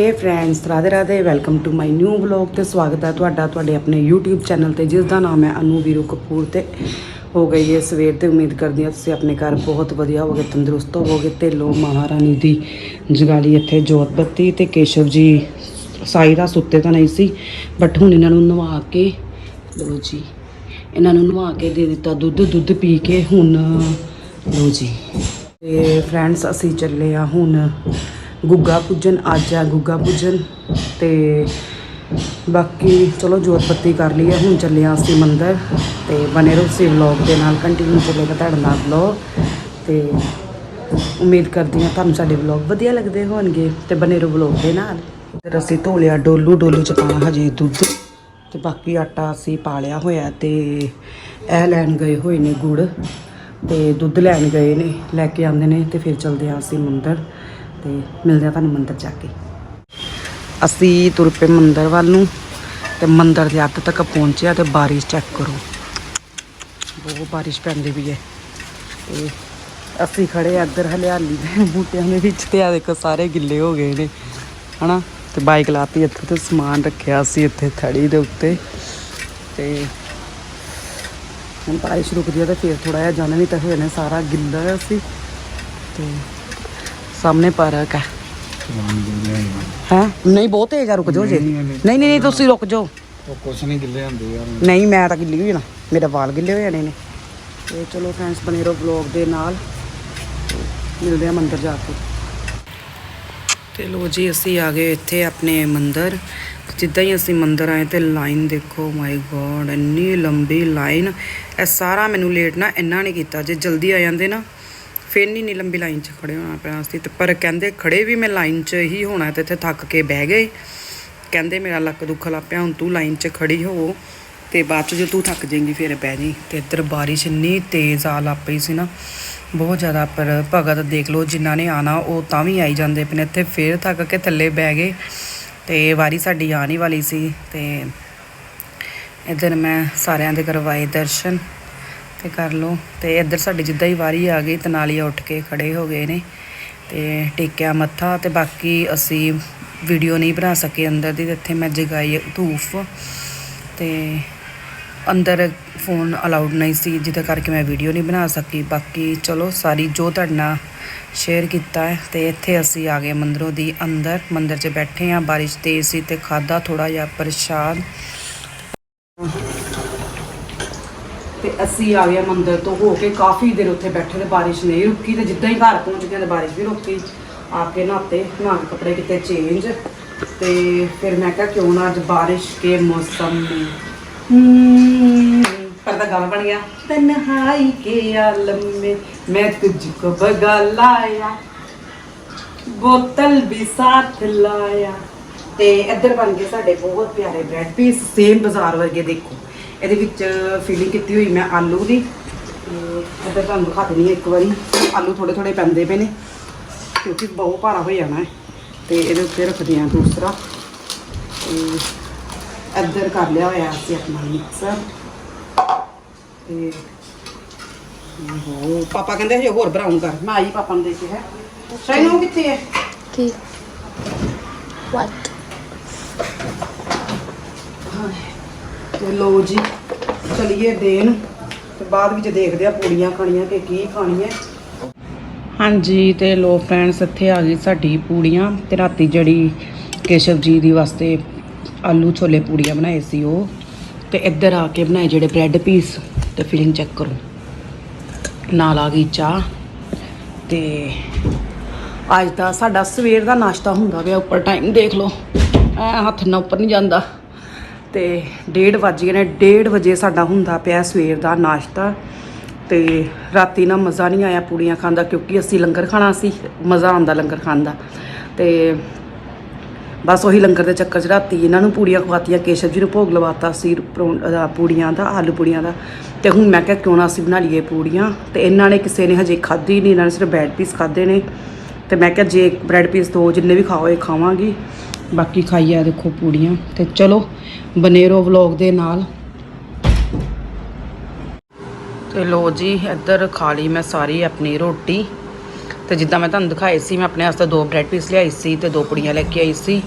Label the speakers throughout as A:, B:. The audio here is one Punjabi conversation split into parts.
A: Hey friends Radhe Radhe welcome to my new vlog ਤੇ ਸਵਾਗਤ ਹੈ ਤੁਹਾਡਾ, ਤੁਹਾਡੇ ਆਪਣੇ YouTube ਚੈਨਲ ਤੇ ਜਿਸ ਦਾ ਨਾਮ ਹੈ ਅਨੂ ਵੀਰੂ ਕਪੂਰ ਤੇ। ਹੋ ਗਈ ਹੈ ਸਵੇਰ ਤੇ, ਉਮੀਦ ਕਰਦੀ ਹਾਂ ਤੁਸੀਂ ਆਪਣੇ ਘਰ ਬਹੁਤ ਵਧੀਆ ਹੋਵੋਗੇ, ਤੰਦਰੁਸਤ ਹੋਵੋਗੇ ਤੇ ਲੋ ਮਹਾਰਾਣੀ ਦੀ ਜਗਾਲੀ ਇੱਥੇ ਜੋਤ ਬੱਤੀ ਤੇ ਕੇਸ਼ਵ ਜੀ, ਸਾਈ ਦਾ ਸੁੱਤੇ ਤਾਂ ਨਹੀਂ ਸੀ ਬਟ ਹੁਣ ਇਹਨਾਂ ਨੂੰ ਨਵਾ ਕੇ, ਲੋ ਜੀ, ਇਹਨਾਂ ਨੂੰ ਨਵਾ ਕੇ ਦੇ ਦਿੱਤਾ ਦੁੱਧ ਦੁੱਧ ਪੀ ਕੇ ਹੁਣ, ਲੋ ਜੀ। ਤੇ ਫਰੈਂਡਸ ਅਸੀਂ ਚੱਲੇ ਆ ਹੁਣ ਗੁੱਗਾ ਪੂਜਨ, ਅੱਜ ਆ ਗੁੱਗਾ ਪੂਜਨ ਤੇ ਬਾਕੀ ਚਲੋ ਜੋਤ ਬੱਤੀ ਕਰ ਲਈ ਹੈ, ਹੁਣ ਚੱਲੇ ਆ ਅਸੀਂ ਮੰਦਰ ਤੇ ਬਨੇ ਰਹੋ ਸੀ ਵਲੌਗ ਦੇ ਨਾਲ ਕੰਟੀਨਿਊ ਚੱਲੇਗਾ ਤੁਹਾਡਾ ਨਾਲ ਵਲੌਗ ਤੇ ਉਮੀਦ ਕਰਦੀ ਹਾਂ ਤੁਹਾਨੂੰ ਸਾਡੇ ਵਲੌਗ ਵਧੀਆ ਲੱਗਦੇ ਹੋਣਗੇ ਤੇ ਬਨੇ ਰਹੋ ਵਲੌਗ ਦੇ ਨਾਲ। ਫਿਰ ਅਸੀਂ ਧੋ ਲਿਆ ਡੋਲੂ ਡੋਲੂ ਚ ਪਾਣਾ ਹਜੇ ਦੁੱਧ ਤੇ ਬਾਕੀ ਆਟਾ ਅਸੀਂ ਪਾ ਲਿਆ ਹੋਇਆ ਤੇ ਇਹ ਲੈਣ ਗਏ ਹੋਏ ਨੇ ਗੁੜ ਤੇ ਦੁੱਧ ਲੈਣ ਗਏ ਨੇ, ਲੈ ਕੇ ਆਉਂਦੇ ਨੇ ਤੇ ਫਿਰ ਚਲਦੇ ਆ ਅਸੀਂ ਮੰਦਰ। ਤੇ ਮਿਲਦੇ ਆ ਤੁਹਾਨੂੰ ਮੰਦਰ ਜਾ ਕੇ। ਅਸੀਂ ਤੁਰ ਪਏ ਮੰਦਰ ਵੱਲ ਨੂੰ ਤੇ ਮੰਦਰ ਦੇ ਅੱਧ ਤੱਕ ਪਹੁੰਚਿਆ ਤੇ ਬਾਰਿਸ਼ ਚੈੱਕ ਕਰੋ। ਬਹੁਤ ਬਾਰਿਸ਼ ਪੈਂਦੀ ਵੀ ਹੈ ਤੇ ਅਸੀਂ ਖੜੇ ਆ ਇੱਧਰ ਹਲਿਆਲੀ ਦੇ ਬੂਟਿਆਂ ਦੇ ਵਿੱਚ ਤੇ ਆ ਦੇਖੋ ਸਾਰੇ ਗਿੱਲੇ ਹੋ ਗਏ ਨੇ, ਹਨਾ? ਤੇ ਬਾਈਕ ਲਾਤੀ ਇੱਥੇ ਤੇ ਸਮਾਨ ਰੱਖਿਆ ਸੀ ਇੱਥੇ ਥੜੀ ਦੇ ਉੱਤੇ। ਤੇ ਹੁਣ ਬਾਰਿਸ਼ ਰੁਕਦੀ ਹੈ ਤਾਂ ਫਿਰ ਥੋੜਾ ਜਿਹਾ ਜਾਣਾ ਵੀ ਤਾਂ ਹੋਏ ਨੇ, ਸਾਰਾ ਗਿੱਲਾ ਹੋਇਆ ਸੀ। ਤੇ ਸਾਹਮਣੇ ਪਾਰਕ ਹੈ ਹੈ? ਨਹੀਂ ਬਹੁਤ ਤੇਜ਼ ਆ ਰੁਕ ਜਾਓ ਜੇ। ਨਹੀਂ ਨਹੀਂ ਨਹੀਂ ਤੁਸੀਂ ਰੁਕ ਜਾਓ।
B: ਉਹ ਕੁਛ ਨਹੀਂ ਗਿੱਲੇ ਹੁੰਦੇ ਯਾਰ।
A: ਨਹੀਂ ਮੈਂ ਤਾਂ ਗਿੱਲੀ ਹੋ ਜਾਣਾ ਮੇਰੇ ਵਾਲ ਗਿੱਲੇ ਹੋ ਜਾਣੇ ਨੇ ਤੇ ਚਲੋ ਫਰੈਂਡਸ ਬਨੇ ਰਹੋ ਵਲੌਗ ਦੇ ਨਾਲ ਮਿਲਦੇ ਆ ਮੰਦਿਰ ਜਾ ਕੇ। ਤੇ ਲੋ ਜੀ ਅਸੀਂ ਆ ਗਏ ਇੱਥੇ ਆਪਣੇ ਮੰਦਿਰ। ਜਿੱਦਾਂ ਹੀ ਅਸੀਂ ਮੰਦਿਰ ਆਏ ਤੇ ਲਾਈਨ ਦੇਖੋ ਮਾਈ ਗੋਡ ਇੰਨੀ ਲੰਬੀ ਲਾਈਨ ਇਹ ਸਾਰਾ ਮੈਨੂੰ ਲੇਟ ਨਾ ਇੰਨਾ ਨਹੀਂ ਕੀਤਾ। ਜੇ ਜਲਦੀ ਆ ਜਾਂਦੇ ਨਾ ਫਿਰ ਨਹੀਂ ਨੀ ਲੰਬੀ ਲਾਈਨ 'ਚ ਖੜੇ ਹੋਣਾ ਪੈਣਾ ਸੀ ਤੇ ਪਰ ਕਹਿੰਦੇ ਖੜੇ ਵੀ ਮੈਂ ਲਾਈਨ 'ਚ ਹੀ ਹੋਣਾ ਤੇ ਇੱਥੇ ਥੱਕ ਕੇ ਬਹਿ ਗਏ। ਕਹਿੰਦੇ ਮੇਰਾ ਲੱਕ ਦੁੱਖ ਪਿਆ ਹੁਣ ਤੂੰ ਲਾਈਨ 'ਚ ਖੜੀ ਹੋ ਤੇ ਬਾਅਦ 'ਚ ਜੇ ਤੂੰ ਥੱਕ ਜਾਏਂਗੀ ਫਿਰ ਬਹਿ ਜੀ। ਤੇ ਇੱਧਰ ਬਾਰਿਸ਼ ਇੰਨੀ ਤੇਜ਼ ਆ, ਲੱਗ ਪਈ ਸੀ ਨਾ, ਬਹੁਤ ਜ਼ਿਆਦਾ। ਪਰ ਭਗਤ ਦੇਖ ਲਓ ਜਿਨ੍ਹਾਂ ਨੇ ਆਣਾ ਉਹ ਤਾਂ ਵੀ ਆਈ ਜਾਂਦੇ ਪਏ ਨੇ। ਇੱਥੇ ਫਿਰ ਥੱਕ ਕੇ ਥੱਲੇ ਬਹਿ ਗਏ ਤੇ ਵਾਰੀ ਸਾਡੀ ਆਉਣ ਵਾਲੀ ਸੀ ਤੇ ਇੱਧਰ ਮੈਂ ਸਾਰਿਆਂ ਦੇ ਕਰਵਾਏ ਦਰਸ਼ਨ। ਤੇ ਕਰ ਲਓ। ਤੇ ਇੱਧਰ ਸਾਡੀ ਜਿੱਦਾਂ ਹੀ ਵਾਰੀ ਆ ਗਈ ਤਨਾਲੀਆ ਉੱਠ ਕੇ ਖੜੇ ਹੋ ਗਏ ਨੇ। ਤੇ ਟੇਕਿਆ ਮੱਥਾ ਤੇ ਬਾਕੀ ਅਸੀਂ ਵੀਡੀਓ ਨਹੀਂ ਬਣਾ ਸਕੇ ਅੰਦਰ ਦੀ, ਤੇ ਇੱਥੇ ਮੈਂ ਜਗਾਈ ਧੂਫ। ਤੇ ਅੰਦਰ ਫੋਨ ਅਲਾਉਡ ਨਹੀਂ ਸੀ, ਜਿਹਦੇ ਕਰਕੇ ਮੈਂ ਵੀਡੀਓ ਨਹੀਂ ਬਣਾ ਸਕੀ। ਬਾਕੀ ਚਲੋ, ਸਾਰੀ ਜੋ ਤੁਹਾਡੇ ਸ਼ੇਅਰ ਕੀਤਾ ਹੈ, ਤੇ ਇੱਥੇ ਅਸੀਂ ਆ ਗਏ ਮੰਦਰੋਂ ਦੀ ਅੰਦਰ। ਮੰਦਰ 'ਚ ਬੈਠੇ ਆ ਬਾਰਿਸ਼ ਤੇਜ਼ ਸੀ ਤੇ ਖਾਦਾ ਥੋੜਾ ਜਿਹਾ ਪ੍ਰਸ਼ਾਦ ਤੇ ਅਸੀਂ ਆ ਗਏ ਮੰਦਰ ਤੋਂ ਹੋ ਕੇ ਕਾਫੀ ਦੇਰ ਉੱਥੇ ਬੈਠੇ ਤੇ ਬਾਰਿਸ਼ ਨਹੀਂ ਰੁਕੀ ਤੇ ਜਿੱਦਾਂ ਹੀ ਘਰ ਪਹੁੰਚ ਗਏ ਤੇ ਬਾਰਿਸ਼ ਵੀ ਰੁਕੀ। ਆ ਕੇ ਨਹਾਤੇ ਨਹਾ ਕੇ ਕੱਪੜੇ ਕਿਤੇ ਚੇਂਜ ਤੇ ਫਿਰ ਮੈਂ ਕਿਹਾ ਕਿਉਂ ਨਾ ਅੱਜ ਬਾਰਿਸ਼ ਕੇ ਮੌਸਮ ਮੇ। ਹਮ, ਪਰ ਗਾਣਾ ਬਣ ਗਿਆ। ਤਨਹਾਈ ਕੇ ਆਲਮ ਮੇ ਮੈਂ ਤੁਝ ਕੋ ਬਗਾ ਲਾਇਆ। ਬੋਤਲ ਵੀ ਸਾਥ ਲਾਇਆ। ਤੇ ਇੱਧਰ ਬਣ ਗਏ ਸਾਡੇ ਬਹੁਤ ਪਿਆਰੇ ਬ੍ਰੈਡ ਪੀਸ ਸੇਮ ਬਾਜ਼ਾਰ ਵਰਗੇ ਦੇਖੋ। ਇਹਦੇ ਵਿੱਚ ਫੀਲਿੰਗ ਕੀਤੀ ਹੋਈ ਮੈਂ ਆਲੂ ਦੀ। ਤੇ ਇੱਧਰ ਤੁਹਾਨੂੰ ਦਿਖਾ ਦਿੰਦੀ ਹਾਂ ਇੱਕ ਵਾਰੀ। ਆਲੂ ਥੋੜੇ ਥੋੜੇ ਪੈਂਦੇ ਪਏ ਨੇ ਕਿਉਂਕਿ ਬਹੁਤ ਭਾਰਾ ਹੋ ਜਾਣਾ ਹੈ। ਤੇ ਇਹਦੇ ਉੱਤੇ ਰੱਖਦੇ ਹਾਂ ਦੂਸਰਾ। ਤੇ ਇੱਧਰ ਕਰ ਲਿਆ ਹੋਇਆ ਅਸੀਂ ਆਪਣਾ ਮਿਕਸਰ ਤੇ ਹੋ ਪਾਪਾ ਕਹਿੰਦੇ ਹਜੇ ਹੋਰ ਬਰਾਊਨ ਕਰ। ਮੈਂ ਆਈ ਪਾਪਾ ਨੂੰ ਦੇ ਕੇ ਹੈ। ਸ਼ਾਇਨੋ ਕਿੱਥੇ ਹੈ?
C: ਠੀਕ ਵਾਟ
A: ਤੇ ਲੋ ਜੀ, ਚਲਿਏ ਦੇਣ। ਤੇ ਬਾਅਦ ਵਿੱਚ ਦੇਖਦੇ ਆ ਪੂੜੀਆਂ ਖਾਣੀਆਂ ਕਿ ਕੀ ਖਾਣੀਆਂ। ਹਾਂਜੀ, ਤੇ ਲੋ ਫਰੈਂਡਸ, ਇੱਥੇ ਆ ਗਈ ਸਾਡੀ ਪੂੜੀਆਂ ਤੇ ਰਾਤੀ ਜਿਹੜੀ ਕੇਸ਼ਵ ਜੀ ਦੀ ਵਾਸਤੇ ਆਲੂ ਛੋਲੇ ਪੂੜੀਆਂ ਬਣਾਏ ਸੀ ਉਹ। ਤੇ ਇੱਧਰ ਆ ਕੇ ਬਣਾਏ ਜਿਹੜੇ ਬ੍ਰੈਡ ਪੀਸ, ਤੇ ਫਿਲਿੰਗ ਚੈੱਕ ਕਰੋ। ਨਾਲ ਆ ਗਈ ਚਾਹ। ਤੇ ਅੱਜ ਦਾ ਸਾਡਾ ਸਵੇਰ ਦਾ ਨਾਸ਼ਤਾ ਹੁੰਦਾ ਪਿਆ, ਉੱਪਰ ਟਾਈਮ ਦੇਖ ਲਓ। ਐ ਹੱਥ ਨਾਲ ਉੱਪਰ ਨਹੀਂ ਜਾਂਦਾ। ਤੇ 1:30 ਵੱਜ ਗਏ ਨੇ 1:30 ਵਜੇ ਸਾਡਾ ਹੁੰਦਾ ਪਿਆ ਸਵੇਰ ਦਾ ਨਾਸ਼ਤਾ ਤੇ ਰਾਤੀ ਨਾ ਮਜ਼ਾ ਨਹੀਂ ਆਇਆ ਪੂੜੀਆਂ ਖਾਣ ਦਾ ਕਿਉਂਕਿ ਅਸੀਂ ਲੰਗਰ ਖਾਣਾ ਸੀ, ਮਜ਼ਾ ਆਉਂਦਾ ਲੰਗਰ ਖਾਣ ਦਾ ਤੇ ਬਸ ਉਹੀ ਲੰਗਰ ਦੇ ਚੱਕਰ 'ਚ ਰਾਤੀ ਇਹਨਾਂ ਨੂੰ ਪੂੜੀਆਂ ਖਵਾਤੀਆਂ, ਕੇਸ਼ਵ ਜੀ ਨੂੰ ਭੋਗ ਲਵਾਤਾ ਸੀ ਪਰੌਂ- ਪੂੜੀਆਂ ਦਾ, ਆਲੂ ਪੂੜੀਆਂ ਦਾ ਤੇ ਹੁਣ ਮੈਂ ਕਿਹਾ ਕਿਉਂ ਨਾ ਅਸੀਂ ਬਣਾ ਲਈਏ ਪੂੜੀਆਂ ਤੇ ਇਹਨਾਂ ਨੇ ਕਿਸੇ ਨੇ ਹਜੇ ਖਾਧੀ ਨਹੀਂ, ਇਹਨਾਂ ਨੇ ਸਿਰਫ ਬ੍ਰੈਡ ਪੀਸ ਖਾਦੇ ਨੇ ਤੇ ਮੈਂ ਕਿਹਾ ਜੇ ਬ੍ਰੈਡ ਪੀਸ ਦੋ ਜਿੰਨੇ ਵੀ ਖਾਓ ਇਹ ਖਾਵਾਂਗੀ। ਬਾਕੀ ਖਾਈ ਆ ਦੇਖੋ ਪੂੜੀਆਂ। ਤੇ ਚਲੋ, ਬਨੇਰੋ ਵਲੌਗ ਦੇ ਨਾਲ। ਤੇ ਲੋ ਜੀ, ਇੱਧਰ ਖਾ ਲਈ ਮੈਂ ਸਾਰੀ ਆਪਣੀ ਰੋਟੀ। ਤੇ ਜਿੱਦਾਂ ਮੈਂ ਤੁਹਾਨੂੰ ਦਿਖਾਈ ਸੀ, ਮੈਂ ਆਪਣੇ ਵਾਸਤੇ ਦੋ ਬ੍ਰੈਡ ਪੀਸ ਲਿਆਈ ਸੀ ਤੇ ਦੋ ਪੂੜੀਆਂ ਲੈ ਕੇ ਆਈ ਸੀ।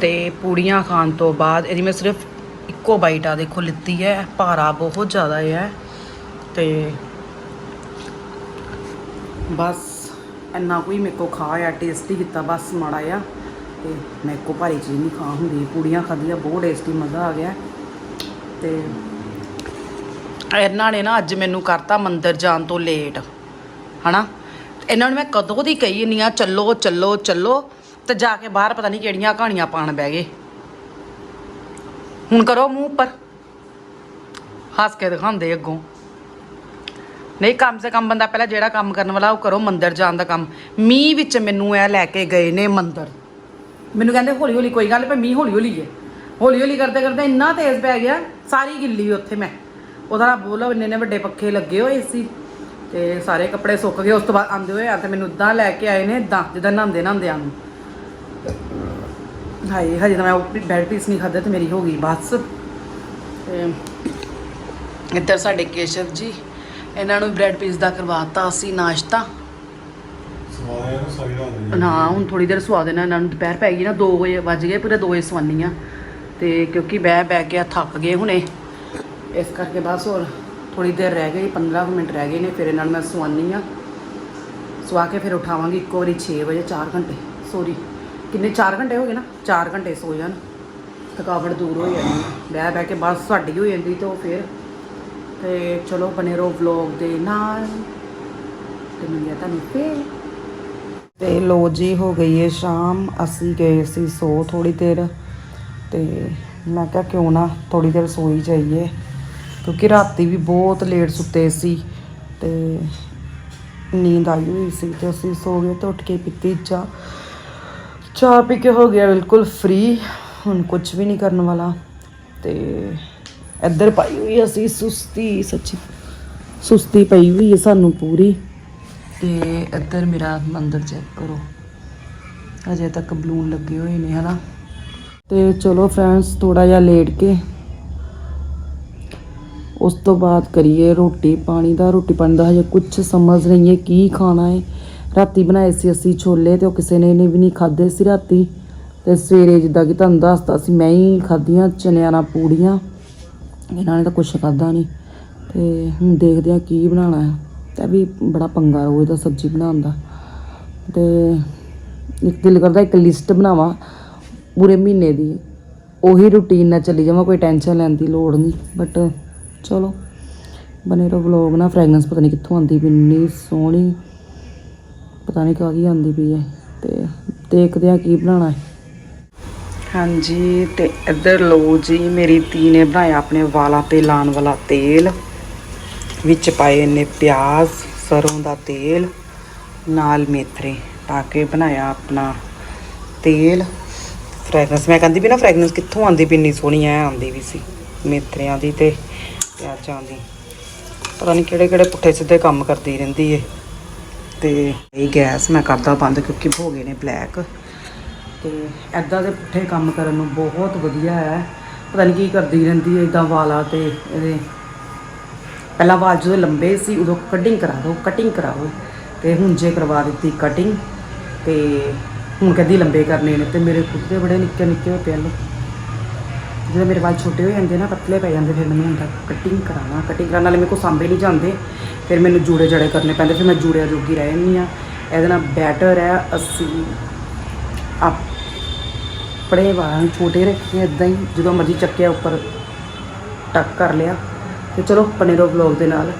A: ਤੇ ਪੂੜੀਆਂ ਖਾਣ ਤੋਂ ਬਾਅਦ ਇਹਦੀ ਮੈਂ ਸਿਰਫ ਇੱਕੋ ਬਾਈਟ ਆ ਦੇਖੋ, ਲਿੱਤੀ ਹੈ। ਭਾਰਾ ਬਹੁਤ ਜ਼ਿਆਦਾ ਹੈ। ਤੇ ਬਸ, ਇੰਨਾ ਕੋਈ ਮੇਰੇ ਕੋ ਆ ਟੇਸਟੀ ਕੀਤਾ ਬਸ ਮਾੜਾ ਆ ਤੇ ਮੈਂ ਕੋ ਭਾਰੀ ਚੀਜ਼ ਨਹੀਂ ਖਾ ਹੁੰਦੀ, ਪੂੜੀਆਂ ਖਾਧੀਆਂ, ਬਹੁਤ ਟੇਸਟੀ ਮਜ਼ਾ ਆ ਗਿਆ। ਤੇ ਇਹਨਾਂ ਨੇ ਨਾ ਅੱਜ ਮੈਨੂੰ ਕਰਤਾ ਮੰਦਰ ਜਾਣ ਤੋਂ ਲੇਟ ਹਨਾ? ਇਹਨਾਂ ਨੂੰ ਮੈਂ ਕਦੋਂ ਦੀ ਕਹੀ ਨਹੀਂ ਆ, ਚੱਲੋ ਚੱਲੋ ਚੱਲੋ, ਤੇ ਜਾ ਕੇ ਬਾਹਰ ਪਤਾ ਨਹੀਂ ਕਿਹੜੀਆਂ ਕਹਾਣੀਆਂ ਪਾਣ ਬਹਿ ਗਏ। ਹੁਣ ਕਰੋ ਮੂੰਹ ਉੱਪਰ, ਹੱਸ ਕੇ ਦਿਖਾਉਂਦੇ ਅੱਗੋਂ। ਨਹੀਂ, ਕੰਮ ਸੇ ਕੰਮ ਬੰਦਾ ਪਹਿਲਾਂ ਜਿਹੜਾ ਕੰਮ ਕਰਨ ਵਾਲਾ, ਉਹ ਕਰੋ ਮੰਦਰ ਜਾਣ ਦਾ ਕੰਮ। ਮੀਂਹ ਵਿੱਚ ਮੈਨੂੰ ਇਹ ਲੈ ਕੇ ਗਏ ਨੇ ਮੰਦਰ। ਮੈਨੂੰ ਕਹਿੰਦੇ ਹੌਲੀ ਹੌਲੀ, ਕੋਈ ਗੱਲ ਪਰ ਮੀਂਹ ਹੌਲੀ ਹੌਲੀ ਹੈ ਹੌਲੀ ਹੌਲੀ ਕਰਦੇ ਕਰਦੇ ਇੰਨਾ ਤੇਜ਼ ਪੈ ਗਿਆ, ਸਾਰੀ ਗਿੱਲੀ ਉੱਥੇ ਮੈਂ। ਉਹਦਾ ਨਾ ਬੋਲੋ, ਇੰਨੇ ਨੇ ਵੱਡੇ ਪੱਖੇ ਲੱਗੇ ਹੋਏ ਸੀ ਤੇ ਸਾਰੇ ਕੱਪੜੇ ਸੁੱਕ ਗਏ, ਉਸ ਤੋਂ ਬਾਅਦ ਆਂਦੇ ਹੋਏ ਆ ਤੇ ਮੈਨੂੰ ਇਦਾਂ ਲੈ ਕੇ ਆਏ ਨੇ ਇਦਾਂ ਜਿੱਦਾਂ ਨਹਾਉਂਦੇ ਨਹਾਉਂਦੇ ਆਂ ਹਾਏ, ਹਜੇ ਤਾਂ ਮੈਂ ਉਹ ਬੈਡ ਪੀਸ ਨਹੀਂ ਖਾਧਾ ਤੇ ਮੇਰੀ ਹੋ ਗਈ ਬਸ। ਤੇ ਇੱਧਰ ਸਾਡੇ ਕੇਸ਼ਵ ਜੀ, ਇਹਨਾਂ ਨੂੰ ਬ੍ਰੈਡ ਪੀਸ ਦਾ ਕਰਵਾਤਾ ਅਸੀਂ ਨਾਸ਼ਤਾ।
B: ਸਵਾਇਆ ਨੂੰ ਸਾਰੀ
A: ਨਾ, ਹੁਣ ਥੋੜੀ ਦੇਰ ਸਵਾ ਦੇਣਾ, ਇਹਨਾਂ ਨੂੰ ਦੁਪਹਿਰ ਪੈ ਗਈ ਨਾ 2 ਵਜੇ ਵੱਜ ਗਏ, ਪੂਰੇ 2 ਵਜੇ ਸਵਾਨੀ ਆ ਤੇ ਕਿਉਂਕਿ ਬਹਿ ਬਹਿ ਕੇ ਥੱਕ ਗਏ ਹੁਣੇ। ਇਸ ਕਰਕੇ ਬਸ ਹੋਰ ਥੋੜੀ ਦੇਰ ਰਹਿ ਗਈ 15 ਕੁ ਮਿੰਟ ਰਹਿ ਗਏ ਨੇ, ਫਿਰ ਇਹਨਾਂ ਨੂੰ ਮੈਂ ਸਵਾਨੀ ਆ ਸਵਾ ਕੇ ਫਿਰ ਉਠਾਵਾਂਗੀ ਇੱਕੋ ਵਾਰੀ 6 ਵਜੇ 4 ਘੰਟੇ ਸੋਰੀ ਕਿੰਨੇ 4 ਘੰਟੇ ਹੋ ਗਏ ਨਾ? 4 ਘੰਟੇ ਸੋ ਜਾਣ। ਥਕਾਵਟ ਦੂਰ ਹੋ ਜਾਂਦੀ ਬਹਿ ਬਹਿ ਕੇ ਬਸ ਸਾਡੀ ਹੋ ਜਾਂਦੀ ਤੇ ਉਹ ਫਿਰ। ਤੇ ਚਲੋ ਬਨੇ ਰਹੋ ਵਲੌਗ ਦੇ ਨਾਲ। ਤੇ ਮਿਲਿਆ ਤੁਹਾਨੂੰ ਫੇਰ ਤੇ ਲੋ ਜੀ, ਹੋ ਗਈ ਹੈ ਸ਼ਾਮ। ਅਸੀਂ ਗਏ ਸੀ ਸੋ ਥੋੜੀ ਦੇਰ। ਤੇ ਮੈਂ ਕਿਹਾ ਕਿਉਂ ਨਾ ਥੋੜੀ ਦੇਰ ਸੋਈ ਜਾਈਏ, ਕਿਉਂਕਿ ਰਾਤੀ ਵੀ ਬਹੁਤ ਲੇਟ ਸੁੱਤੇ ਸੀ ਤੇ ਨੀਂਦ ਆਈ ਹੋਈ ਸੀ ਤੇ ਅਸੀਂ ਸੋ ਗਏ ਤੇ ਉੱਠ ਕੇ ਪੀਤੀ ਚਾਹ ਚਾਹ ਪੀ ਕੇ ਹੋ ਗਿਆ ਬਿਲਕੁਲ ਫ੍ਰੀ ਹੁਣ ਕੁਝ ਵੀ ਨਹੀਂ ਕਰਨ ਵਾਲਾ। ਤੇ ਇੱਧਰ ਪਾਈ ਹੋਈ ਅਸੀਂ, ਸੁਸਤੀ, ਸੱਚੀ ਸੁਸਤੀ ਪਈ ਹੋਈ ਹੈ ਸਾਨੂੰ ਪੂਰੀ। ਤੇ ਇੱਧਰ ਮੇਰਾ ਮੰਦਰ ਚੈੱਕ ਕਰੋ। ਅਜੇ ਤੱਕ ਬਲੂਨ ਲੱਗੇ ਹੋਏ ਨੇ, ਹਨਾ? ਤੇ ਚਲੋ ਫਰੈਂਡਸ ਥੋੜਾ ਜਿਹਾ ਲੇਟ ਕੇ ਉਸ ਤੋਂ ਬਾਅਦ ਕਰੀਏ ਰੋਟੀ ਪਾਣੀ ਦਾ। ਰੋਟੀ ਪਾਣੀ ਦਾ ਹਜੇ ਕੁਝ ਸਮਝ ਨਹੀਂ ਹੈ ਕੀ ਖਾਣਾ ਹੈ। ਰਾਤੀ ਬਣਾਏ ਸੀ ਅਸੀਂ ਛੋਲੇ ਤੇ ਉਹ ਕਿਸੇ ਨੇ ਵੀ ਨਹੀਂ ਖਾਦੇ ਸੀ ਰਾਤੀ। ਤੇ ਸਵੇਰੇ ਜਿੱਦਾਂ ਕਿ ਤੁਹਾਨੂੰ ਦੱਸਤਾ ਸੀ, ਮੈਂ ਹੀ ਖਾਧੀਆਂ ਚਨਿਆਂ ਨਾਲ ਪੂੜੀਆਂ। ਇਹਨਾਂ ਨੇ ਤਾਂ ਕੁਝ ਖਾਦਾ ਨਹੀਂ। ਤੇ ਹੁਣ ਦੇਖਦੇ ਆ ਕੀ ਬਣਾਉਣਾ ਹੈ। ਤੇ ਵੀ ਬੜਾ ਪੰਗਾ ਰੋਜ਼ ਦਾ ਸਬਜ਼ੀ ਬਣਾਉਣ ਦਾ। ਤੇ ਇੱਕ ਦਿਲ ਕਰਦਾ ਇੱਕ ਲਿਸਟ ਬਣਾਵਾਂ ਪੂਰੇ ਮਹੀਨੇ ਦੀ। ਉਹੀ ਰੁਟੀਨ ਨਾਲ ਚੱਲੀ ਜਾਵਾਂ, ਕੋਈ ਟੈਨਸ਼ਨ ਲੈਣ ਦੀ ਲੋੜ ਨਹੀਂ। ਬਟ ਚਲੋ ਬਨੇ ਰੋ ਵਲੋਗ ਨਾ ਫ੍ਰੈਗਰੈਂਸ ਪਤਾ ਨਹੀਂ ਕਿੱਥੋਂ ਆਉਂਦੀ ਵੀ ਇੰਨੀ ਸੋਹਣੀ, ਪਤਾ ਨਹੀਂ ਕਾਹਦੀ ਆਉਂਦੀ ਪਈ ਹੈ। ਤੇ ਦੇਖਦੇ ਆ ਕੀ ਬਣਾਉਣਾ ਹੈ। ਹਾਂਜੀ, ਤੇ ਇੱਧਰ ਲਓ ਜੀ, ਮੇਰੀ ਧੀ ਨੇ ਬਣਾਇਆ ਆਪਣੇ ਵਾਲਾਂ ਤੇ ਲਾਉਣ ਵਾਲਾ ਤੇਲ। ਵਿੱਚ ਪਾਏ ਨੇ ਪਿਆਜ਼, ਸਰੋਂ ਦਾ ਤੇਲ, ਨਾਲ ਮੇਥਰੇ ਪਾ ਕੇ ਬਣਾਇਆ ਆਪਣਾ ਤੇਲ। ਫ੍ਰੈਗਰੈਂਸ ਮੈਂ ਕਹਿੰਦੀ ਵੀ ਨਾ ਫ੍ਰੈਗਰੈਂਸ ਕਿੱਥੋਂ ਆਉਂਦੀ ਵੀ ਇੰਨੀ ਸੋਹਣੀ, ਐ ਆਉਂਦੀ ਵੀ ਸੀ। ਮੇਥਰਿਆਂ ਦੀ ਤੇ ਪਿਆਜ਼ਾਂ ਦੀ। ਪਤਾ ਨਹੀਂ ਕਿਹੜੇ ਕਿਹੜੇ ਪੁੱਠੇ ਸਿੱਧੇ ਕੰਮ ਕਰਦੀ ਰਹਿੰਦੀ ਏ। ਤੇ ਇਹ ਗੈਸ ਮੈਂ ਕਰਦਾ ਬੰਦ ਕਿਉਂਕਿ ਹੋ ਗਏ ਨੇ ਬਲੈਕ। ਤੇ ਐਦਾਂ ਦੇ ਪੁੱਠੇ ਕੰਮ ਕਰਨ ਨੂੰ ਬਹੁਤ ਵਧੀਆ ਹੈ। ਪਤਾ ਨਹੀਂ ਕੀ ਕਰਦੀ ਰਹਿੰਦੀ ਹੈ ਇਦਾਂ ਵਾਲਾ ਤੇ ਇਹਦੇ ਪਹਿਲਾਂ ਵਾਲ ਜਦੋਂ ਲੰਬੇ ਸੀ, ਉਦੋਂ ਕਟਿੰਗ ਕਰਾ ਦਿਓ ਕਟਿੰਗ ਕਰਾਓ। ਤੇ ਹੁਣ ਜੇ ਕਰਵਾ ਦਿੱਤੀ ਕਟਿੰਗ ਤੇ ਹੁਣ ਕਹਿੰਦੀ ਲੰਬੇ ਕਰਨੇ ਨੇ, ਤੇ ਮੇਰੇ ਕੁੱਤੇ ਬੜੇ ਨਿੱਕੇ ਨਿੱਕੇ ਹੋਏ ਪਏ ਨੇ ਜਦੋਂ ਮੇਰੇ ਵਾਲ ਛੋਟੇ ਹੋ ਜਾਂਦੇ ਨਾ, ਪਤਲੇ ਪੈ ਜਾਂਦੇ, ਫਿਰ ਮੈਨੂੰ ਹੁੰਦਾ ਕਟਿੰਗ ਕਰਾਉਣਾ ਕਟਿੰਗ ਕਰਨ ਵਾਲੇ ਮੇਰੇ ਕੋਲ ਸਾਂਭੇ ਨਹੀਂ ਜਾਂਦੇ। ਫਿਰ ਮੈਨੂੰ ਜੂੜੇ ਜੜੇ ਕਰਨੇ ਪੈਂਦੇ, ਫਿਰ ਮੈਂ ਜੂੜਿਆ ਜੋਗੀ ਰਹਿ ਜਾਂਦੀ ਆ ਇਹਦੇ ਨਾਲ ਬੈਟਰ ਹੈ, ਅਸੀਂ ਆਪਣੇ ਵਾਲ ਛੋਟੇ ਰੱਖੇ ਇਦਾਂ ਹੀ ਜਦੋਂ ਮਰਜ਼ੀ ਚੱਕਿਆ ਉੱਪਰ ਟੱਕ ਕਰ ਲਿਆ। ਤੇ ਚਲੋ ਬਣੇ ਰਹੋ ਵਲੌਗ ਦੇ ਨਾਲ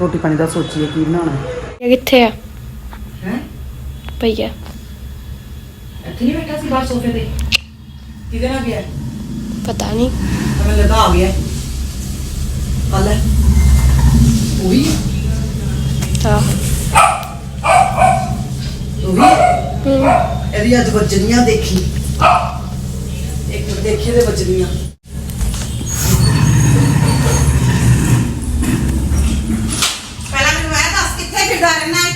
A: ਰੋਟੀ ਪਾਣੀ ਦਾ ਸੋਚੀਏ ਕੀ ਬਣਾਉਣਾ
C: ਇਹ ਕਿੱਥੇ ਆ?
A: ਹੈ?
C: ਭਈਆ
A: ਇੱਥੇ ਨਹੀਂ ਬੈਠਾ ਸੀ ਬਾਹਰ ਸੋਫੇ ਤੇ। ਕਿਹਦੇ ਨਾਲ ਗਿਆ?
C: ਪਤਾ ਨਹੀਂ।
A: ਮੈਨੂੰ ਲੱਗਾ ਆ ਗਿਆ। ਕੱਲ ਉਹ ਵੀ
C: ਹਾਂ
A: ਉਹ ਵੀ
C: ਹਮ,
A: ਇਹਦੀ ਅੱਜ ਵੱਜਣੀਆਂ ਦੇਖੀ। ਇੱਕ ਦੇਖੀ ਤੇ ਵੱਜਣੀਆਂ
D: ਪਹਿਲਾਂ ਮੈਨੂੰ ਇਹ ਦੱਸ ਕਿੱਥੇ ਫਿਰਦਾ ਰਹਿਣਾ ਹੈ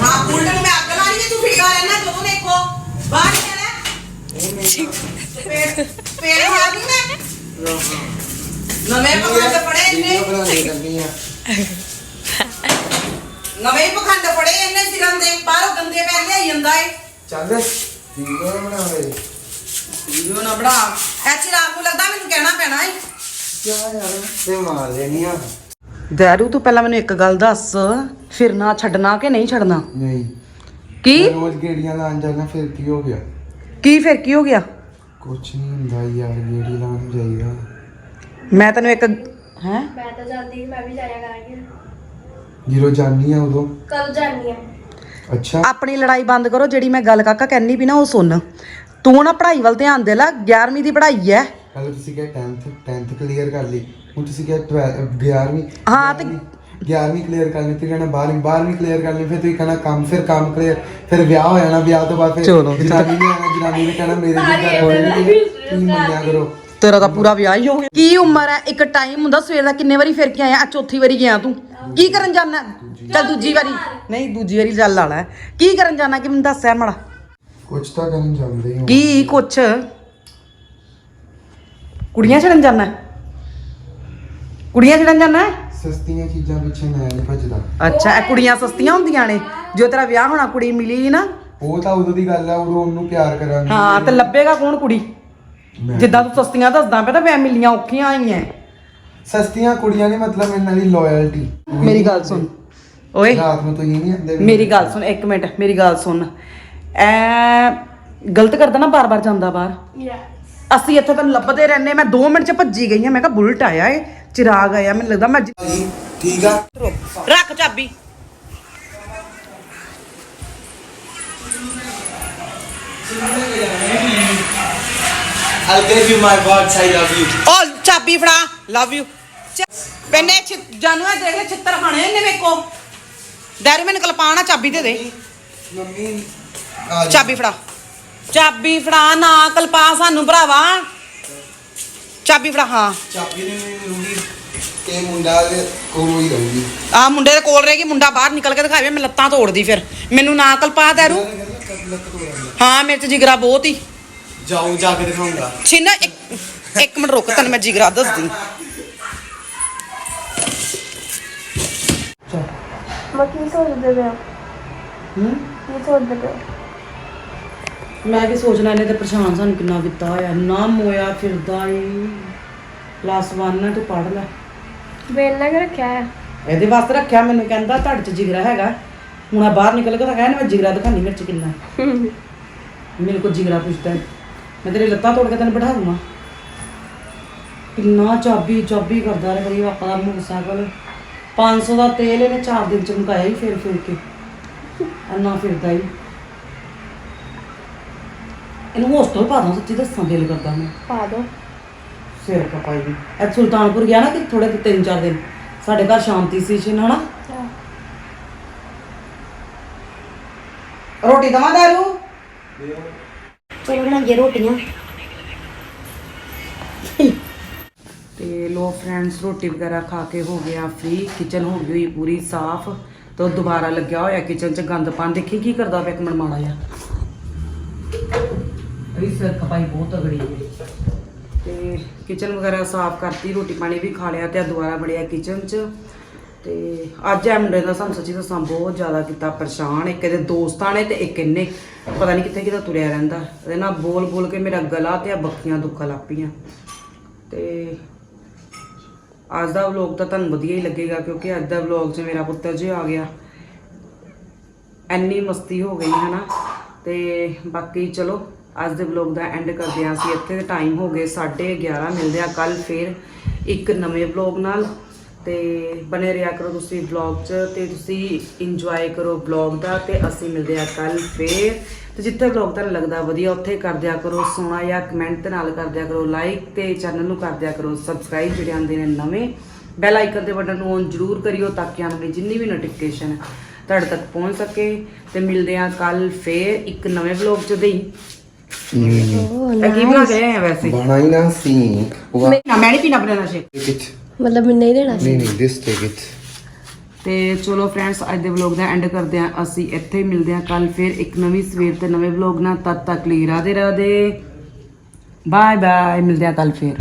D: ਹਾਂ ਬੁਲਟ ਨੂੰ ਮੈਂ ਅੱਗ ਲਾਣੀ ਜੇ ਤੂੰ ਫਿਰਦਾ ਰਹਿਣਾ ਜਦੋਂ ਦੇਖੋ ਬਾਹਰ ਚੱਲ ਪੇੜ ਪੇੜ ਮਾਰਨੀ ਮੈਂ? ਨਵੇਂ ਪਕੜ ਕੇ ਪੜੇ ਇੰਨੇ ਨਵੇਂ ਹੀ ਪਖੰਡ ਫੜੇ ਇਹਨੇ ਸਿਰਾਂ ਦੇ। ਬਾਹਰੋਂ ਗੰਦੇ ਪੈਰ ਲਿਆਈ ਜਾਂਦਾ ਏ।
E: ਚੱਲ ਵੀਡੀਓ ਬਣਾ ਲੈ
D: ਵੀਡੀਓ ਨਾ ਬਣਾ। ਐ ਚਿਰਾਗ ਨੂੰ ਲੱਗਦਾ ਮੈਨੂੰ ਕਹਿਣਾ ਪੈਣਾ ਏ।
E: ਕਿਆ ਯਾਰ ਤੇ ਮਾਰ ਲੈਣੀ ਆ।
A: ਦੈਰੂ ਤੂੰ ਪਹਿਲਾਂ ਮੈਨੂੰ ਇੱਕ ਗੱਲ ਦੱਸ। ਫਿਰਨਾ ਛੱਡਣਾ ਕਿ ਨਹੀਂ ਛੱਡਣਾ?
E: ਨਹੀਂ।
A: ਕੀ?
E: ਰੋਜ਼ ਗੇੜੀਆਂ ਲਾਉਣ ਜਾਣਾ ਫਿਰ ਕੀ ਹੋ ਗਿਆ?
A: ਕੀ ਫਿਰ ਕੀ ਹੋ ਗਿਆ?
E: ਕੁਛ ਨਹੀਂ ਹੁੰਦਾ ਯਾਰ ਗੇੜੀ ਲਾਉਣ ਜਾਈਦਾ।
A: ਮੈਂ ਤੈਨੂੰ ਇੱਕ ਹੈ?
C: ਮੈਂ ਤਾਂ ਜਾਂਦੀ ਮੈਂ ਵੀ ਜਾਇਆ ਕਰਾਂਗੀ।
E: ਜਦੋਂ ਜਾਨੀ ਆ ਉਦੋਂ?
C: ਕੱਲ ਜਾਣੀ ਆ।
E: ਅੱਛਾ।
A: ਆਪਣੀ ਲੜਾਈ ਬੰਦ ਕਰੋ ਜਿਹੜੀ ਮੈਂ ਗੱਲ ਕਾਕਾ ਕਹਿੰਨੀ ਵੀ ਨਾ ਉਹ ਸੁਣ। ਤੂੰ ਨਾ ਪੜ੍ਹਾਈ ਵੱਲ ਧਿਆਨ ਦੇ ਲੈ 11ਵੀਂ ਦੀ ਪੜ੍ਹਾਈ ਹੈ
E: ਪਹਿਲਾਂ ਤੁਸੀਂ ਕਿਹਾ 10th 10th ਕਲੀਅਰ ਕਰ ਲਈ। ਹੁਣ ਤੁਸੀਂ ਕਿਹਾ 11ਵੀਂ
A: ਹਾਂ, ਤੇ-
E: 11ਵੀਂ ਕਲੀਅਰ ਕਰ ਲਈ ਤੇ ਕਹਿਣਾ 12ਵੀਂ 12ਵੀਂ ਕਲੀਅਰ ਕਰ ਲਈ ਫਿਰ ਤੁਸੀਂ ਕਹਿਣਾ ਕੰਮ ਫਿਰ ਕੰਮ ਕਲੀਅਰ ਫਿਰ ਵਿਆਹ ਹੋ ਜਾਣਾ ਵਿਆਹ ਤੋਂ ਬਾਅਦ ਫਿਰ
A: ਚਲੋ।
E: ਜਨਾਨੀ ਨੇ ਆਣਾ ਜਨਾਨੀ ਨੇ ਕਹਿਣਾ ਮੇਰੇ ਘਰ ਹੋਏ ਨੇ ਕੀ ਮੰਨਿਆ ਕਰੋ।
A: ਤੇਰਾ ਤਾਂ ਪੂਰਾ ਵਿਆਹ ਹੀ ਹੋ ਗਿਆ। ਕੀ ਉਮਰ ਹੈ? ਇੱਕ ਟਾਈਮ ਹੁੰਦਾ ਸਵੇਰ ਦਾ ਕਿੰਨੇ ਵਾਰੀ ਫਿਰ ਕੇ ਆਇਆ? ਆ ਚੌਥੀ ਵਾਰੀ ਗਿਆ ਤੂੰ। ਕੀ ਕਰਨ ਜਾਣਾ? ਚੱਲ ਦੂਜੀ ਵਾਰੀ। ਨਹੀਂ ਦੂਜੀ ਵਾਰੀ ਚੱਲ ਲੈ ਕੀ ਕਰਨ ਜਾਣਾ? ਕਿ ਮੈਨੂੰ ਦੱਸਿਆ ਮੜਾ।
E: ਕੁਛ ਤਾਂ ਕਰਨ ਜਾਂਦੇ ਹੋ
A: ਕੀ ਕੁਛ? ਕੁੜੀਆਂ ਛੜਨ ਜਾਣਾ? ਕੁੜੀਆਂ ਛੜਨ ਜਾਣਾ?
E: ਸਸਤੀਆਂ ਚੀਜ਼ਾਂ ਪਿੱਛੇ ਮੈਂ ਨਹੀਂ ਭੱਜਦਾ।
A: ਅੱਛਾ ਇਹ ਕੁੜੀਆਂ ਸਸਤੀਆਂ ਹੁੰਦੀਆਂ ਨੇ? ਜੋ ਤੇਰਾ ਵਿਆਹ ਹੋਣਾ ਕੁੜੀ ਮਿਲੀ ਨਾ।
E: ਉਹ ਤਾਂ ਉਦੋਂ ਦੀ ਗੱਲ ਆ ਉਦੋਂ ਉਹਨੂੰ ਪਿਆਰ ਕਰਾਂਗੇ।
A: ਹਾਂ ਤੇ ਲੱਭੇਗਾ ਕੌਣ ਕੁੜੀ?
E: ਮੈਂ-
A: ਜਿੱਦਾਂ ਤੂੰ ਸਸਤੀਆਂ ਦੱਸਦਾ ਪਿਆ ਤਾਂ ਮੈਂ ਮਿਲੀਆਂ ਔਖੀਆਂ ਆਈਆਂ।
E: ਸਸਤੀਆਂ ਕੁੜੀਆਂ ਨੇ ਮਤਲਬ ਇਹਨਾਂ ਦੀ ਲਾਇਲਟੀ
A: ਮੇਰੀ ਗੱਲ ਸੁਣ। ਓਏ।
E: ਰਾਤ ਨੂੰ ਤੁਸੀਂ ਨਹੀਂ ਆਉਂਦੇ
A: ਮੇਰੀ ਗੱਲ ਸੁਣ ਇੱਕ ਮਿੰਟ ਮੇਰੀ ਗੱਲ ਸੁਣ। ਐ ਗਲਤ ਕਰਦਾ ਨਾ ਬਾਰ-ਬਾਰ ਜਾਂਦਾ ਬਾਹਰ। ਅਸੀਂ ਇੱਥੇ ਤੈਨੂੰ ਲੱਭਦੇ ਰਹਿੰਨੇ ਮੈਂ 2 ਮਿੰਟ ਚ ਭੱਜੀ ਗਈ ਆ ਮੈਂ ਕਿਹਾ ਬੁਲਟ ਆਇਆ ਏ। ਚਿਰਾਗ ਆਇਆ ਮੈਨੂੰ ਲੱਗਦਾ ਮੈਂ
E: ਠੀਕ ਆ।
A: ਰੱਖ ਚਾਬੀ।
F: I'll give you my words, I love you.
D: ਓ ਚਾਬੀ ਫੜਾ ਲਵ ਯੂ ਪੈਨੇ ਜਾਨੂਆ ਦੇਖ ਲੈ ਛਿੱਤਰ ਖਾਣੇ ਇਹਨੇ ਮੇਕੋ ਡੈਰੀ ਮੈਨੂੰ ਕਲਪਾਣਾ ਚਾਬੀ ਦੇ ਦੇ।
E: ਮੰਮੀ।
D: ਚਾਬੀ ਫੜਾ। ਚਾਬੀ ਫੜਾ ਨਾ ਕਲਪਾ ਸਾਨੂੰ ਭਰਾਵਾ। ਚਾਬੀ ਫੜਾ ਹਾਂ।
E: ਚਾਬੀ ਨੇ ਮੈਨੂੰ ਮਿਲੂਗੀ ਤੇ ਮੁੰਡਾ ਦੇ ਕੋਲ ਹੀ ਰਹੂਗੀ।
D: ਆ ਮੁੰਡੇ ਦੇ ਕੋਲ ਰਹੇਗੀ ਮੁੰਡਾ ਬਾਹਰ ਨਿਕਲ ਕੇ ਦਿਖਾਵੇ ਮੈਂ ਲੱਤਾਂ ਤੋੜਦੀ ਫਿਰ। ਮੈਨੂੰ ਨਾ ਕਲਪਾ ਦੈਰੂ ਹਾਂ ਮੇਰੇ ਚ ਜਿਗਰਾ ਬਹੁਤ ਹੀ
F: ਜਾਓ ਜਾ ਕੇ ਦਿਖਾਉਂਗਾ
D: ਛਿੰਨਾ ਇੱਕ ਇੱਕ ਮਿੰਟ ਰੁਕ ਤੈਨੂੰ ਮੈਂ ਜਿਗਰਾ ਦੱਸਦੀ।
C: ਮੈਂ ਕੀ ਸੋਚਦੇ ਪਏ ਹੋ
A: ਹੂੰ?
C: ਕੀ ਸੋਚਦੇ ਹੋ
A: ਮੈਂ ਕੀ ਸੋਚਣਾ ਇਹਨੇ ਤੇ ਪਰੇਸ਼ਾਨ ਸਾਨੂੰ ਕਿੰਨਾ ਕੀਤਾ ਹੋਇਆ ਨਾ ਮੋਇਆ ਫਿਰਦਾ ਏ ਕਲਾਸ 1 ਨਾ ਤੂੰ ਪੜ ਲੈ।
C: ਵੇਲਣਾ ਕਿ ਰੱਖਿਆ ਆ?
A: ਇਹਦੇ ਵਾਸਤੇ ਰੱਖਿਆ ਮੈਨੂੰ ਕਹਿੰਦਾ ਤੁਹਾਡੇ ਚ ਜਿਗਰਾ ਹੈਗਾ। ਹੁਣ ਆ ਬਾਹਰ ਨਿਕਲ ਕੇ ਤਾਂ ਕਹਿੰਦਾ ਮੈਂ ਜਿਗਰਾ ਦਿਖਾਣੀ ਮੇਰੇ ਚ ਕਿੰਨਾ। ਮੇਰੇ ਕੋਲ ਜਿਗਰਾ ਪੁੱਛਦਾ ਹੈ। ਮੈਂ ਤੇਰੀ ਲੱਤਾਂ ਤੋੜ ਕੇ ਤੈਨੂੰ ਬਿਠਾ ਦੂੰਗਾ। ਕਿੰਨਾ ਚਾਬੀ ਚਾਬੀ ਕਰਦਾ ਰਿਹਾ ਮੇਰੀ ਪਾਪਾ ਦਾ ਮੋਟਰਸਾਈਕਲ। 500 ਦਾ ਤੇਲ ਇਹਨੇ 4 ਦਿਨ ਚ ਮੁਕਾਇਆ ਹੀ ਫਿਰ ਫਿਰ ਕੇ। ਅੰਨਾ ਫਿਰਦਾ ਹੀ ਇਹਨੂੰ ਹੋਸਟਲ ਪਾ ਦਾਂ ਸੱਚੀ ਦੱਸਾਂ ਦਿਲ ਕਰਦਾ ਮੈਂ
C: ਪਾ ਦੋ।
A: ਸਿਰ ਕਪਾਈ ਵੀ ਅੱਜ ਸੁਲਤਾਨਪੁਰ ਗਿਆ ਨਾ ਕਿ ਥੋੜੇ ਕਿ ਤਿੰਨ ਚਾਰ ਦਿਨ? ਸਾਡੇ ਘਰ ਸ਼ਾਂਤੀ ਸੀ ਸੀ ਹਨਾ? ਰੋਟੀ ਦਵਾਂ ਦਾਰੂ?
C: ਕੋਈ ਬਣਾਈਏ ਰੋਟੀਆਂ।
A: ਤੇ ਲੋ ਫਰੈਂਡਸ ਰੋਟੀ ਵਗੈਰਾ ਖਾ ਕੇ ਹੋ ਗਿਆ ਫ੍ਰੀ ਕਿਚਨ ਹੋ ਗਈ ਹੋਈ ਪੂਰੀ ਸਾਫ਼। ਤੇ ਉਹ ਦੁਬਾਰਾ ਲੱਗਿਆ ਹੋਇਆ ਕਿਚਨ 'ਚ ਗੰਦ ਪਾਣ ਦੇਖੀ ਕੀ ਕਰਦਾ ਪਿਆ ਇੱਕ ਮਿੰਟ ਮਾੜਾ ਜਿਹਾ। ਅਰੀ ਸਿਰ ਬਹੁਤ ਤਗੜੀ ਹੈ। ਤੇ ਕਿਚਨ ਵਗੈਰਾ ਸਾਫ਼ ਕਰਤੀ, ਰੋਟੀ ਪਾਣੀ ਵੀ ਖਾ ਲਿਆ ਤੇ ਆ ਦੁਬਾਰਾ ਬੜਿਆ ਕਿਚਨ 'ਚ। ਤੇ ਅੱਜ ਇਹ ਮੁੰਡੇ ਦਾ ਸਾਨੂੰ ਸੱਚੀ ਦੱਸਾਂ ਬਹੁਤ ਜ਼ਿਆਦਾ ਕੀਤਾ ਪਰੇਸ਼ਾਨ, ਇੱਕ ਇਹਦੇ ਦੋਸਤਾਂ ਨੇ ਤੇ ਇੱਕ ਇਹਨੇ। ਪਤਾ ਨਹੀਂ ਕਿੱਥੇ ਕਿੱਥੇ ਤੁਰਿਆ ਰਹਿੰਦਾ। ਇਹਦੇ ਨਾਲ ਬੋਲ ਬੋਲ ਕੇ ਮੇਰਾ ਗਲਾ ਤੇ ਆ ਬੱਖੀਆਂ ਦੁੱਖਾਂ ਲੱਪੀਆਂ ਤੇ ਅੱਜ ਦਾ ਵਲੌਗ ਤਾਂ ਤੁਹਾਨੂੰ ਵਧੀਆ ਹੀ ਲੱਗੇਗਾ, ਕਿਉਂਕਿ ਅੱਜ ਦਾ ਵਲੌਗ 'ਚ ਮੇਰਾ ਪੁੱਤਰ ਜੀ ਆ ਗਿਆ। ਐਨੀ ਮਸਤੀ ਹੋ ਗਈ ਹੈ ਨਾ ਤੇ ਬਾਕੀ ਚਲੋ, ਅੱਜ ਦੇ ਵਲੌਗ ਦਾ ਐਂਡ ਕਰਦੇ ਹਾਂ ਅਸੀਂ। ਇੱਥੇ ਟਾਈਮ ਹੋ ਗਏ 11:30 ਮਿਲਦੇ ਆ ਕੱਲ ਫੇਰ ਇੱਕ ਨਵੇਂ ਵਲੌਗ ਨਾਲ। ਤੇ ਬਨੇ ਰਿਹਾ ਕਰੋ ਤੁਸੀਂ ਵਲੌਗ 'ਚ ਤੇ ਤੁਸੀਂ ਇੰਜੋਏ ਕਰੋ ਵਲੌਗ ਦਾ ਤੇ ਅਸੀਂ ਮਿਲਦੇ ਆ ਕੱਲ ਫੇਰ। ਤੇ ਜਿੱਥੇ ਵਲੌਗ ਤੁਹਾਨੂੰ ਲੱਗਦਾ ਵਧੀਆ, ਉੱਥੇ ਕਰ ਦਿਆ ਕਰੋ ਸੋਹਣਾ ਜਾਂ ਕਮੈਂਟ ਨਾਲ ਕਰ ਦਿਆ ਕਰੋ ਲਾਈਕ ਤੇ ਚੈਨਲ ਨੂੰ ਕਰ ਦਿਆ ਕਰੋ ਸਬਸਕ੍ਰਾਈਬ ਜਿਹੜੇ ਆਉਂਦੇ ਨੇ ਨਵੇਂ। ਬੈਲ ਆਈਕਨ ਦੇ ਬਟਨ ਨੂੰ ਔਨ ਜ਼ਰੂਰ ਕਰਿਓ ਤਾਂ ਕਿ ਆਉਣ ਵਾਲੀ ਜਿੰਨੀ ਵੀ ਨੋਟੀਫਿਕੇਸ਼ਨ ਤੁਹਾਡੇ ਤੱਕ ਪਹੁੰਚ ਸਕੇ ਤੇ ਮਿਲਦੇ ਆ ਕੱਲ ਫੇਰ ਇੱਕ ਨਵੇਂ ਵਲੌਗ 'ਚ ਦੇਈ ਇਹ ਕੀ ਬਣਾ ਆ ਵੈਸੇ?
E: ਬਣਾ ਹੀ ਨਾ ਸੀ ਉਹ
A: ਨਾ ਮੈਂ ਨਹੀਂ ਪੀਣਾ ਬਨਾਨਾ ਸ਼ੇਕ
C: ਮਤਲਬ ਮੈਂ ਨਹੀਂ ਦੇਣਾ ਸੀ।
E: ਨਹੀਂ ਨਹੀਂ ਦਿਸ ਟੇਕ ਇਟ
A: ਤੇ ਚਲੋ ਫਰੈਂਡਸ ਅੱਜ ਦੇ ਵਲੌਗ ਦਾ ਐਂਡ ਕਰਦੇ ਹਾਂ। ਅਸੀਂ ਇੱਥੇ ਹੀ ਮਿਲਦੇ ਹਾਂ ਕੱਲ ਫਿਰ ਇੱਕ ਨਵੀਂ ਸਵੇਰ ਤੇ ਨਵੇਂ ਵਲੌਗ ਨਾਲ। ਤਦ ਤੱਕ ਲਈ ਰਾਧੇ ਰਾਧੇ ਬਾਏ ਬਾਏ ਮਿਲਦੇ ਹਾਂ ਕੱਲ ਫਿਰ।